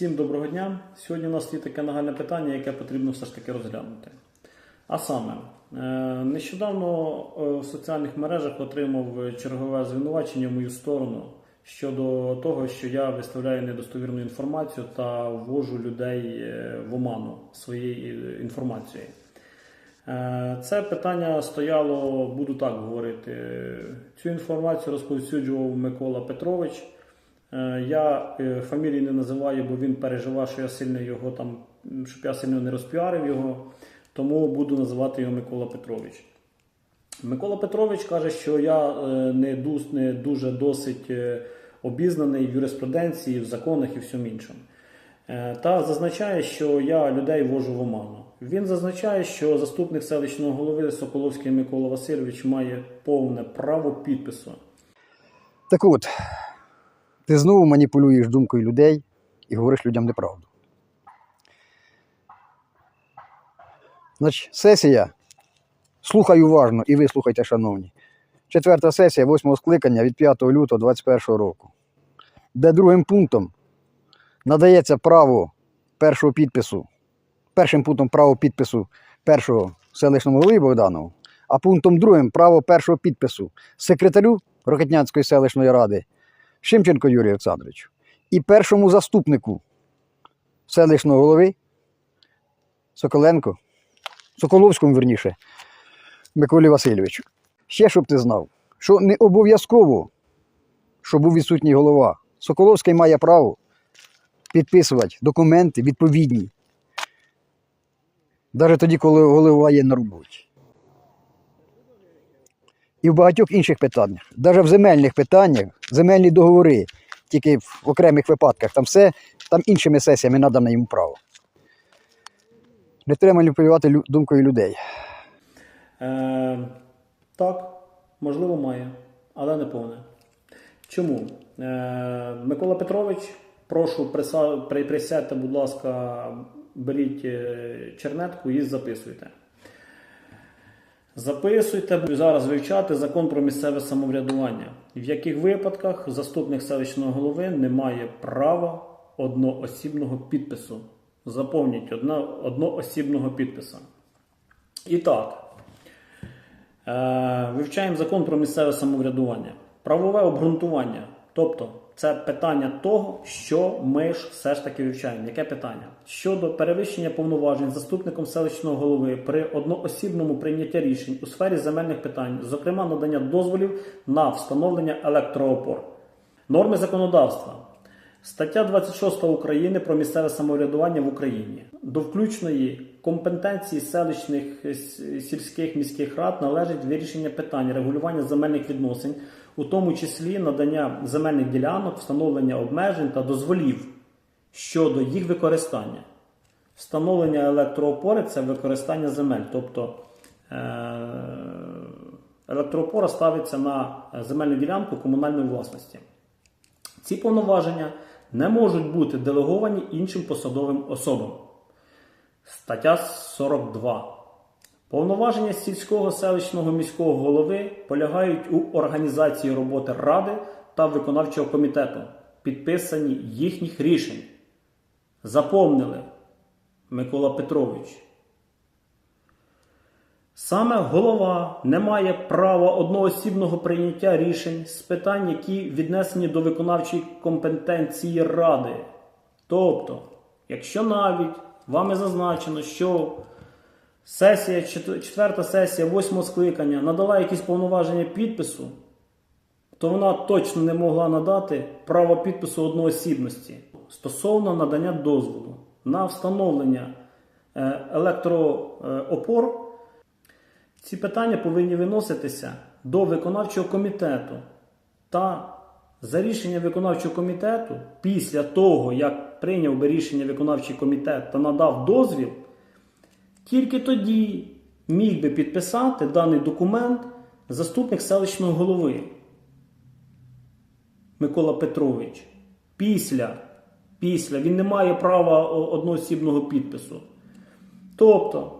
Всім доброго дня. Сьогодні у нас є таке нагальне питання, яке потрібно все ж таки розглянути. А саме, е, нещодавно е, в соціальних мережах отримав чергове звинувачення в мою сторону щодо того, що я виставляю недостовірну інформацію та ввожу людей е, в оману своєю інформацією. Це питання стояло, буду так говорити. Цю інформацію розповсюджував Микола Петрович. Е, Я е, фамілії не називаю, бо він переживав, що я сильно його там, щоб я сильно не розпіарив його, тому буду називати його Микола Петрович. Микола Петрович каже, що я е, не, дуже досить обізнаний в юриспруденції, в законах і всьому іншому. Та зазначає, що я людей вожу в оману. Він зазначає, що заступник селищного голови Соколовський Микола Васильович має повне право підпису. Так от, ти знову маніпулюєш думкою людей і говориш людям неправду. Значить, сесія. Слухай уважно і ви слухайте, шановні. Четверта сесія восьмого скликання від 5 лютого 2021 року, де другим пунктом надається право першого підпису, першим пунктом право підпису першого селищному голові Богданову, а пунктом другим право першого підпису секретарю Рокетнянської селищної ради Шимченко Юрію Олександровичу і першому заступнику селищного голови Соколенко, Соколовському, верніше, Миколі Васильовичу. Ще щоб ти знав, що не обов'язково, щоб був відсутній голова. Соколовський має право підписувати документи відповідні, навіть тоді, коли голова є на роботі. І в багатьох інших питаннях, навіть в земельних питаннях, земельні договори, тільки в окремих випадках, там все, там іншими сесіями надано йому право. Не треба маніпулювати думкою людей. Е, так, можливо, має, але не повне. Чому? Е, Микола Петрович, прошу присядьте, будь ласка, беріть е, чернетку і записуйте. Записуйте, зараз вивчати закон про місцеве самоврядування, в яких випадках заступник селищного голови не має права одноосібного підпису. Заповніть одна, одноосібного підписа. І так, Е, Вивчаємо закон про місцеве самоврядування. Правове обґрунтування. Тобто, це питання того, що ми ж все ж таки вивчаємо. Яке питання? Щодо перевищення повноважень заступником селищного голови при одноосібному прийнятті рішень у сфері земельних питань, зокрема надання дозволів на встановлення електроопор. Норми законодавства. Стаття 26 України про місцеве самоврядування в Україні. До включної компетенції селищних е, сільських міських рад належить вирішення питань регулювання земельних відносин, у тому числі надання земельних ділянок, встановлення обмежень та дозволів щодо їх використання. Встановлення електроопори це використання земель, тобто е- електроопора ставиться на земельну ділянку комунальної власності. Ці повноваження не можуть бути делеговані іншим посадовим особам. Стаття 42. Повноваження сільського селищного міського голови полягають у організації роботи ради та виконавчого комітету, підписані їхніх рішень. Заповнили Микола Петрович. Саме голова не має права одноосібного прийняття рішень з питань, які віднесені до виконавчої компетенції ради. Тобто, якщо навіть вами зазначено, що сесія, чет- четверта сесія восьмого скликання надала якісь повноваження підпису, то вона точно не могла надати право підпису одноосібності стосовно надання дозволу на встановлення е, електроопор. Ці питання повинні виноситися до виконавчого комітету. Та за рішення виконавчого комітету, після того, як прийняв би рішення виконавчий комітет та надав дозвіл, тільки тоді міг би підписати даний документ заступник селищного голови Микола Петрович. Після, після він не має права одноосібного підпису. Тобто,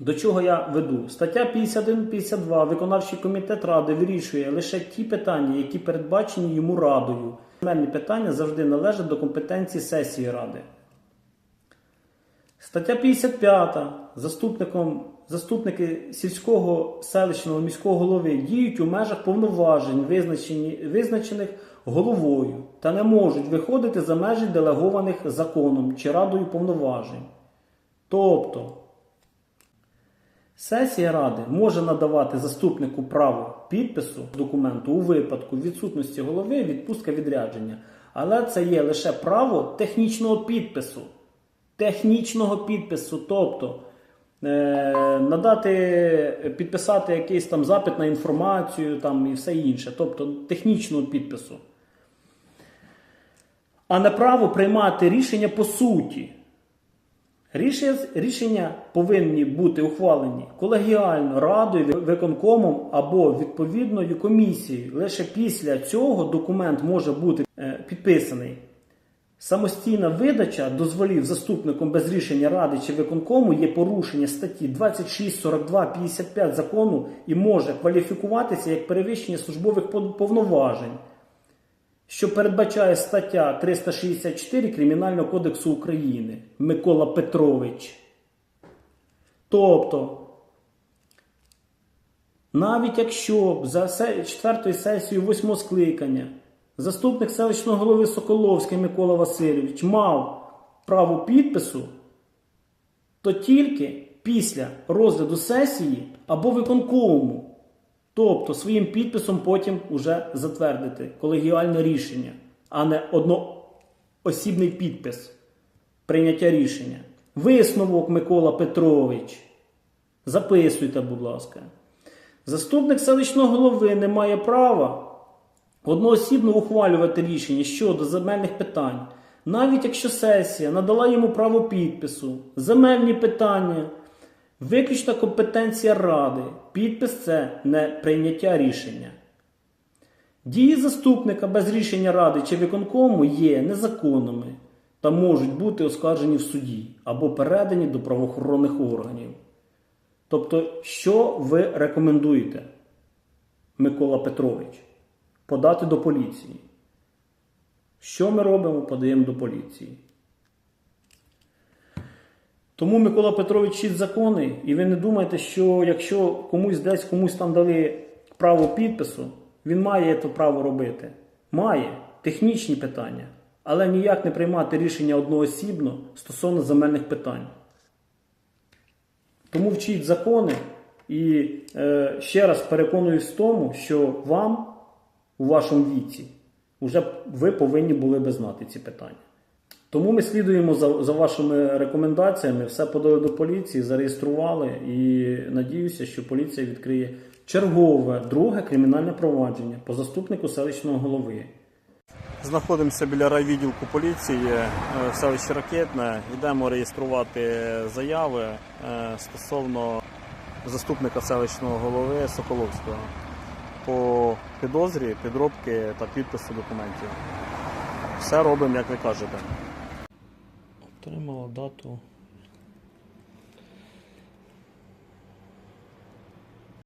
до чого я веду? Стаття 51-52 виконавчий комітет ради вирішує лише ті питання, які передбачені йому радою, Земельні питання завжди належать до компетенції сесії Ради. Стаття 55. Заступником, заступники сільського селищного міського голови діють у межах повноважень, визначених головою, та не можуть виходити за межі делегованих законом чи радою повноважень. Тобто, Сесія Ради може надавати заступнику право підпису документу у випадку відсутності голови відпустка відрядження. Але це є лише право технічного підпису. Технічного підпису, тобто е, надати, підписати якийсь там запит на інформацію там, і все інше, тобто технічного підпису. А не право приймати рішення по суті. Рішення, рішення повинні бути ухвалені колегіально радою, виконкомом або відповідною комісією. Лише після цього документ може бути е, підписаний. Самостійна видача дозволів заступником без рішення ради чи виконкому є порушення статті 26, 42, 55 закону і може кваліфікуватися як перевищення службових повноважень що передбачає стаття 364 Кримінального кодексу України Микола Петрович. Тобто, навіть якщо за четвертою сесією восьмого скликання заступник селищного голови Соколовський Микола Васильович мав право підпису, то тільки після розгляду сесії або виконкому. Тобто своїм підписом потім уже затвердити колегіальне рішення, а не одноосібний підпис прийняття рішення. Висновок Микола Петрович. Записуйте, будь ласка. Заступник селищного голови не має права одноосібно ухвалювати рішення щодо земельних питань, навіть якщо сесія надала йому право підпису, земельні питання. Виключна компетенція Ради. Підпис це не прийняття рішення. Дії заступника без рішення Ради чи виконкому є незаконними та можуть бути оскаржені в суді або передані до правоохоронних органів. Тобто, що ви рекомендуєте, Микола Петрович? Подати до поліції. Що ми робимо? Подаємо до поліції. Тому Микола Петрович вчить закони, і ви не думайте, що якщо комусь десь комусь там дали право підпису, він має це право робити. Має технічні питання, але ніяк не приймати рішення одноосібно стосовно земельних питань. Тому вчіть закони і е, ще раз переконуюсь в тому, що вам у вашому віці вже ви повинні були би знати ці питання. Тому ми слідуємо за, за вашими рекомендаціями, все подали до поліції, зареєстрували і надіюся, що поліція відкриє чергове друге кримінальне провадження по заступнику селищного голови. Знаходимося біля райвідділку поліції е, в селищі Ракетне. Йдемо реєструвати заяви е, стосовно заступника селищного голови Соколовського по підозрі, підробки та підпису документів. Все робимо, як ви кажете. Отримала дату